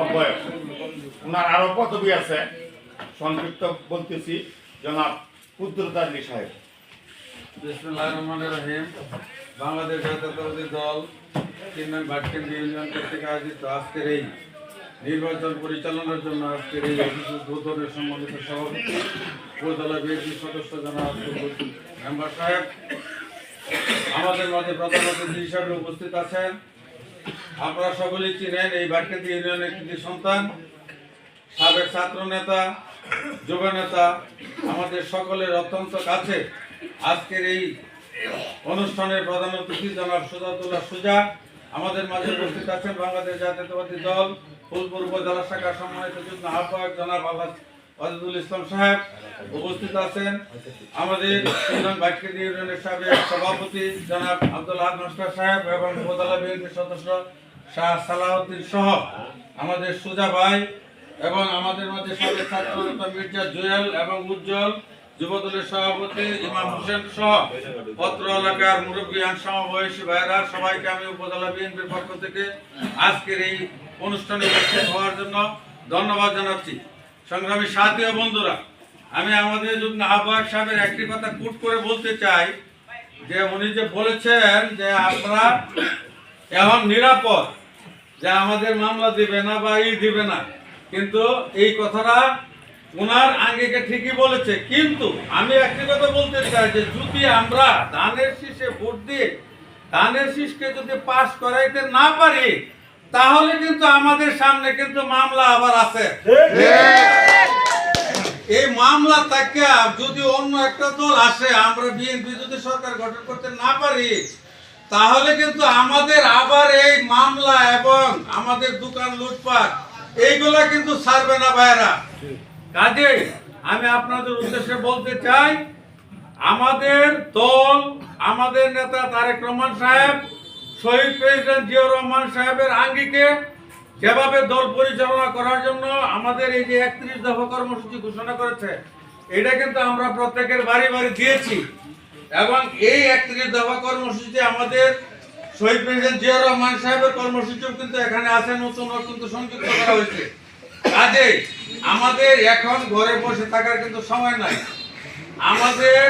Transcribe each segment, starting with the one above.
আহ্বায়ক ওনার আরও পদবি আছে। সংক্ষিপ্ত বলতেছি, জনাব কুদ্রত সাহেব। বাংলাদেশ জাতীয়তাবাদী দল চেয়ারম্যান ভাটকেন্দ্র ইউনিয়ন কর্তৃক আয়োজিত আজকের এই নির্বাচন পরিচালনার জন্য আজকের এই দুধনের সম্মানিত সভাপতি সদস্য জনাব মেম্বার সাহেব। আমাদের মাঝে প্রধান অতিথি হিসাবে উপস্থিত আছেন। আপনারা সকলেই চিনেন এই ভাটকেন্দ্র ইউনিয়নের কৃতি সন্তান, সাবেক ছাত্র নেতা, যুব নেতা, আমাদের সকলের অত্যন্ত কাছে আজকের এই অনুষ্ঠানের প্রধান অতিথি জনাব সুজাতুল্লাহ সুজা। আমাদের মাঝে উপস্থিত আছেন বাংলাদেশ জাতীয়তাবাদী দল, ফুলপুর উপজেলা শাখা সম্মানিত যুগ্ম আহ্বায়ক জনাব আল্লাহ ওয়াজিদুল ইসলাম সাহেব উপস্থিত আছেন। আমাদের বাইকের ইউনিয়নের সাবেক সভাপতি জনাব আব্দুল আহাদ মাস্টার সাহেব এবং উপজেলা বিএনপি সদস্য শাহ সালাউদ্দিন সহ আমাদের সুজা ভাই এবং আমাদের মধ্যে সাবেক ছাত্র নেতা মির্জা জুয়েল এবং উজ্জ্বল যুবদলের সভাপতি ইমাম হোসেন সহ পত্র এলাকার মুরব্বিয়ান সমবয়সী ভাইরা সবাইকে আমি উপজেলা বিএনপির পক্ষ থেকে আজকের এই অনুষ্ঠানে উপস্থিত হওয়ার জন্য ধন্যবাদ জানাচ্ছি। সংগ্রামী সাথী বন্ধুরা, আমি আমাদের যুগ্ম আহ্বায়ক সাহেবের একটি কথা কুট করে বলতে চাই যে উনি যে বলেছেন যে আমরা এখন নিরাপদ যে আমাদের মামলা দিবে না বা ই দিবে না। কিন্তু এই কথাটা ওনার আঙ্গিকে ঠিকই বলেছে। কিন্তু আমি একটি কথা বলতে চাই যে যদি আমরা ধানের শীষে ভোট দিয়ে ধানের শীষকে যদি পাশ করাইতে না পারি তাহলে কিন্তু আমাদের সামনে কিন্তু মামলা আবার আছে। এই মামলা থেকে যদি অন্য একটা দল আসে আমরা বিএনপি যদি সরকার গঠন করতে না পারি তাহলে কিন্তু আমাদের আবার এই মামলা এবং আমাদের দোকান লুটপাট, এইগুলা কিন্তু ছাড়বে না ভাইরা কাজে আমি আপনাদের উদ্দেশ্যে বলতে চাই, আমাদের দল, আমাদের নেতা তারেক রহমান সাহেব, শহীদ প্রেসিডেন্ট জিয়াউর রহমান সাহেবের আঙ্গিকে যেভাবে দল পরিচালনা করার জন্য আমাদের এই যে একত্রিশ দফা কর্মসূচি ঘোষণা করেছে, এটা কিন্তু আমরা প্রত্যেকের বাড়ি বাড়ি দিয়েছি। এবং এই একত্রিশ দফা কর্মসূচিতে আমাদের শহীদ প্রেসিডেন্ট জিয়াউর রহমান সাহেবের কর্মসূচিও কিন্তু এখানে আছে নতুন কিন্তু সংযুক্ত করা হয়েছে। কাজে আমাদের এখন ঘরে বসে থাকার কিন্তু সময় নাই। আমাদের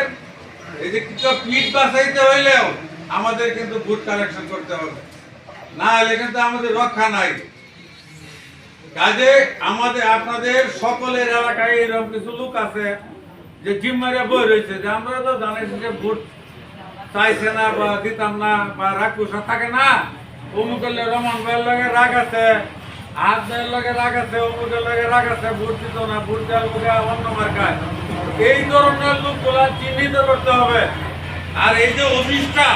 এই যে পিঠ বাঁচাইতে হইলেও আমাদের কিন্তু ভোট কালেকশন করতে হবে। না হলে কিন্তু আমাদের রক্ষা নাই। কাজে আমাদের, আপনাদের সকলের এলাকায় এরকম কিছু লোক আছে যে জিম্মারে বই রয়েছে, যে আমরা তো জানি যে ভোট চাইছে না বা দিতাম না বা রাগ কুসা থাকে না। অমুকের রমন ভাইয়ের লগে রাগ আছে, হাত ভাইয়ের লগে রাগ আছে, অমুকের লগে রাগ আছে ভোট দিত না ভোট দেওয়ার লগে অন্য মার্কায় এই ধরনের লোকগুলা চিহ্নিত করতে হবে। আর এই যে অফিসটা,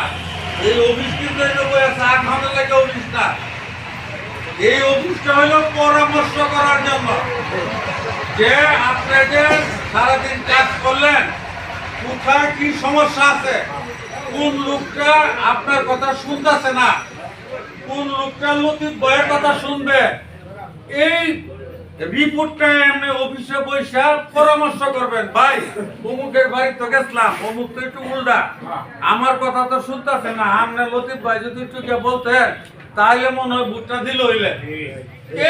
এই অফিস কিন্তু এই যে বই আছে, আট ঘণ্টা লাগে অফিসটা। এই অফিসটা হলো পরামর্শ করার জন্য। যে আপনি যে সারাদিন কাজ করলেন, কোথায় কি সমস্যা আছে? কোন লোকটা আপনার কথা শুনতেছে না? কোন লোকটা লতিফ বয়ের কথা শুনবে? এই রিপোর্টটা এমনি অফিসে বৈশা পরামর্শ করবেন। ভাই, অমুকের বাড়ি তো গেছিলাম, অমুক তো একটু উল্টা। আমার কথা তো শুনতেছে না। আপনি লতিফ ভাই যদি একটু বলতেন তাহলে মনে হয় ভুট্টা দিল হইলে।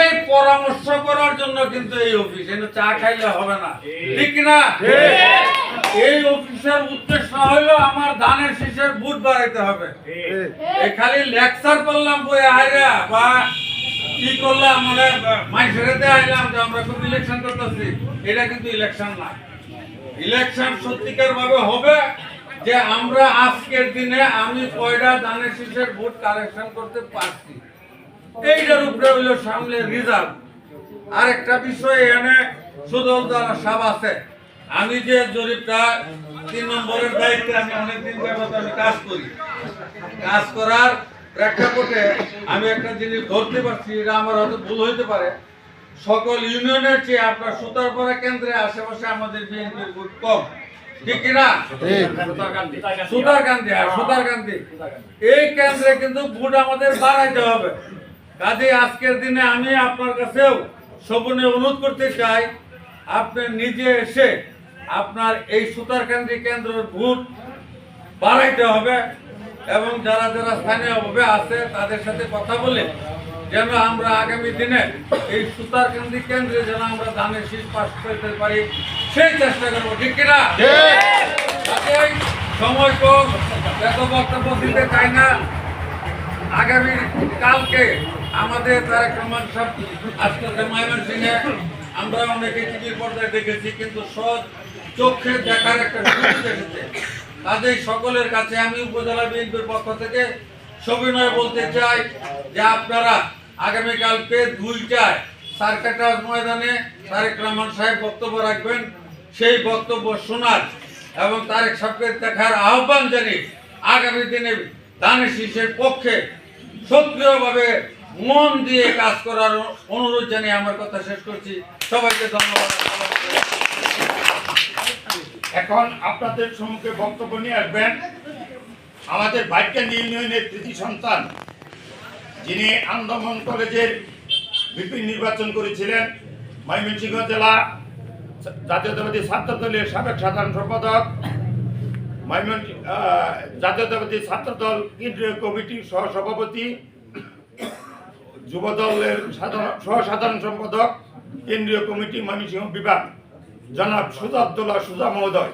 এই পরামর্শ করার জন্য কিন্তু এই অফিস এনে চা খাইলে হবে না। ঠিক। না? এই অফিসের উদ্দেশ্য হলো আমার ধানের শীষের বুট বাড়াইতে হবে। খালি লেকচার করলাম বই আইরা বা কি করলাম মানে মাইসের আইলাম যে আমরা খুব ইলেকশন করতেছি। এটা কিন্তু ইলেকশন না। ইলেকশন সত্যিকার ভাবে হবে। যে আমরা আজকের দিনে আমি কয়টা দানের শীষের ভোট কালেকশন করতে পারছি। এইটার উপরে হইল সামনে রিজার্ভ আরেকটা বিষয় এনে সুদল দ্বারা সাব আছে। আমি যে জরিপটা তিন নম্বরের দায়িত্বে আমি অনেকদিন যাবত আমি কাজ করি। কাজ করার প্রেক্ষাপটে আমি একটা জিনিস ধরতে পারছি, এটা আমার হয়তো ভুল হইতে পারে। সকল ইউনিয়নের চেয়ে আপনার সুতারপাড়া কেন্দ্রে আশেপাশে আমাদের বিএনপির ভোট কম। ঠিক কিনা? সুতারকান্দি। হ্যাঁ সুতারকান্দি। এই কেন্দ্রে কিন্তু ভোট আমাদের বাড়াইতে হবে। কাজে আজকের দিনে আমি আপনার কাছেও সবনে অনুরোধ করতে চাই আপনি নিজে এসে আপনার এই সুতারকান্দি কেন্দ্রের ভোট বাড়াইতে হবে এবং যারা যারা স্থানীয়ভাবে আছে তাদের সাথে কথা বলে যেন আমরা আগামী দিনে এই সুতারকান্দি কেন্দ্রে যেন আমরা ধানের শীষ পাস করতে পারি সেই চেষ্টা করব ঠিক কিনা? সময় কম এত বক্তব্য দিতে চাই না। আগামী কালকে আমাদের তারেক রহমান সাহেব আসতেছে ময়মনসিংহে আমরা অনেকে টিভির পর্দায় দেখেছি কিন্তু সৎ চোখে দেখার একটা সুযোগ এসেছে। কাজেই সকলের কাছে আমি উপজেলা বিএনপির পক্ষ থেকে সবিনয় বলতে চাই যে আপনারা আগামীকালকে দুইটায় সার্কাট হাউস ময়দানে তারেক রহমান সাহেব বক্তব্য রাখবেন। সেই বক্তব্য শোনার এবং তারেক সাহেবকে দেখার আহ্বান জানিয়ে আগামী দিনে ধানের শীষের পক্ষে সক্রিয়ভাবে মন দিয়ে কাজ করার অনুরোধ জানিয়ে আমার কথা শেষ করছি। সবাইকে ধন্যবাদ। এখন আপনাদের সম্মুখে বক্তব্য নিয়ে আসবেন। আমাদের বাইকান্দি ইউনিয়নের কৃতি সন্তান। যিনি আন্দামান কলেজের বিপিন নির্বাচন করেছিলেন, ময়মনসিংহ জেলা জাতীয়তাবাদী ছাত্র দলের সাবেক সাধারণ সম্পাদক, ময়মন জাতীয়তাবাদী ছাত্র দল কেন্দ্রীয় কমিটির সহ সভাপতি যুব দলের সাধারণ সহ সাধারণ সম্পাদক, কেন্দ্রীয় কমিটি ময়মনসিংহ বিভাগ। জনাব সুজা আবদুল্লাহ সুজা মহোদয়।